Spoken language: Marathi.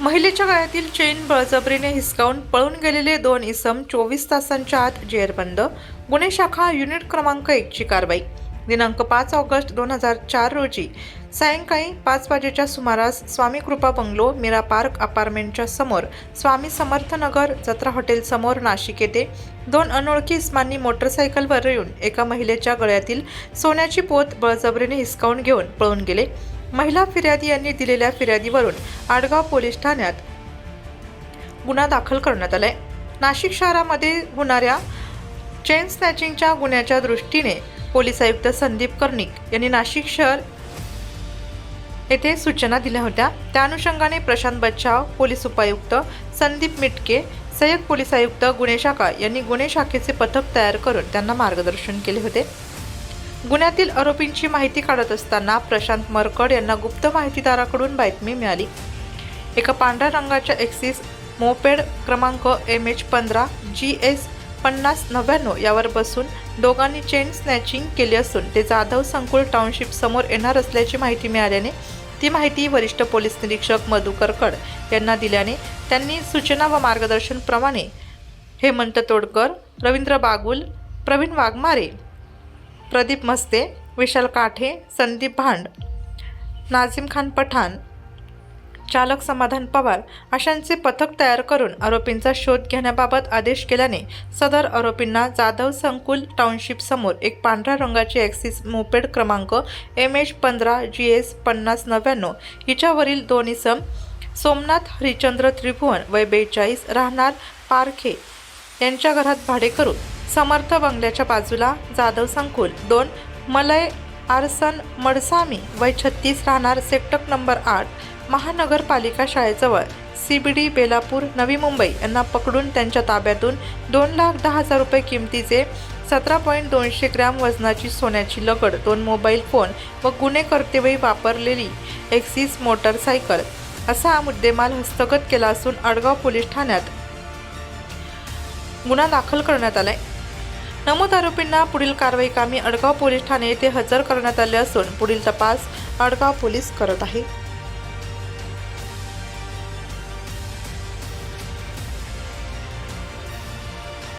महिलेच्या गळ्यातील चेन बळजबरीने हिसकावून पळून गेलेले दोन इसम चोवीस तासांच्या आत जेरबंद गुन्हे शाखा युनिट क्रमांक एकची कारवाई. दिनांक पाच ऑगस्ट दोन हजार चार रोजी सायंकाळी पाच वाजेच्या सुमारास स्वामी कृपा बंगलो मीरा पार्क अपार्टमेंटच्या समोर स्वामी समर्थनगर जत्रा हॉटेलसमोर नाशिक येथे दोन अनोळखी इस्मांनी मोटरसायकलवर येऊन एका महिलेच्या गळ्यातील सोन्याची पोत बळजबरीने हिसकावून घेऊन पळून गेले. महिला फिर्यादी यांनी दिलेल्या फिर्यादीवरून आडगाव पोलीस ठाण्यात गुन्हा दाखल करण्यात आलाय. नाशिक शहरामध्ये होणाऱ्या चेन स्नॅचिंगच्या गुन्ह्याच्या दृष्टीने पोलीस आयुक्त संदीप कर्णिक यांनी नाशिक शहर येथे सूचना दिल्या होत्या. त्या अनुषंगाने प्रशांत बच्चाव पोलीस उपायुक्त संदीप मिटके सहाय्यक पोलीस आयुक्त गुन्हे शाखा यांनी गुन्हे शाखेचे पथक तयार करून त्यांना मार्गदर्शन केले होते. गुन्ह्यातील आरोपींची माहिती काढत असताना प्रशांत मरकड यांना गुप्त माहितीदाराकडून बातमी मिळाली. एका पांढऱ्या रंगाच्या एक्सिस मोपेड क्रमांक एम एच पंधरा जी एस पन्नास नव्याण्णव यावर बसून दोघांनी चेन स्नॅचिंग केली असून ते जाधव संकुल टाउनशिप समोर येणार असल्याची माहिती मिळाल्याने ती माहिती वरिष्ठ पोलीस निरीक्षक मधुकर कड यांना दिल्याने त्यांनी सूचना व मार्गदर्शनप्रमाणे हेमंत तोडकर रवींद्र बागुल प्रवीण वाघमारे प्रदीप मस्ते विशाल काठे संदीप भांड नाझिम खान पठाण चालक समाधान पवार अशांचे पथक तयार करून आरोपींचा शोध घेण्याबाबत आदेश केल्याने सदर आरोपींना जाधव संकुल टाउनशिपसमोर एक पांढऱ्या रंगाची ॲक्सिस मोपेड क्रमांक एम एच पंधरा जी एस पन्नास नव्याण्णव हिच्यावरील दोन इसम सोमनाथ हरिचंद्र त्रिभुवन वय बेचाळीस राहणार पारखे यांच्या घरात भाडे करून समर्थ बंगल्याच्या बाजूला जाधव संकुल. दोन मलय आरसन मडसामी वय छत्तीस राहणार सेक्टक नंबर आठ महानगरपालिका शाळेजवळ. C B D Belapur Navi Mumbai यांना पकडून त्यांच्या ताब्यातून दोन लाख दहा हजार रुपये किमतीचे सतरा पॉईंट दोनशे ग्रॅम वजनाची सोन्याची लगड दोन मोबाईल फोन व गुन्हे करतेवेळी वापरलेली एक्सिस मोटरसायकल असा हा मुद्देमाल हस्तगत केला असून आडगाव पोलीस ठाण्यात गुन्हा दाखल करण्यात आलाय. नमूद आरोपींना पुढील कारवाई कामी अडगाव पोलीस ठाणे येथे हजर करण्यात आले असून पुढील तपास अडगाव पोलीस करत आहे.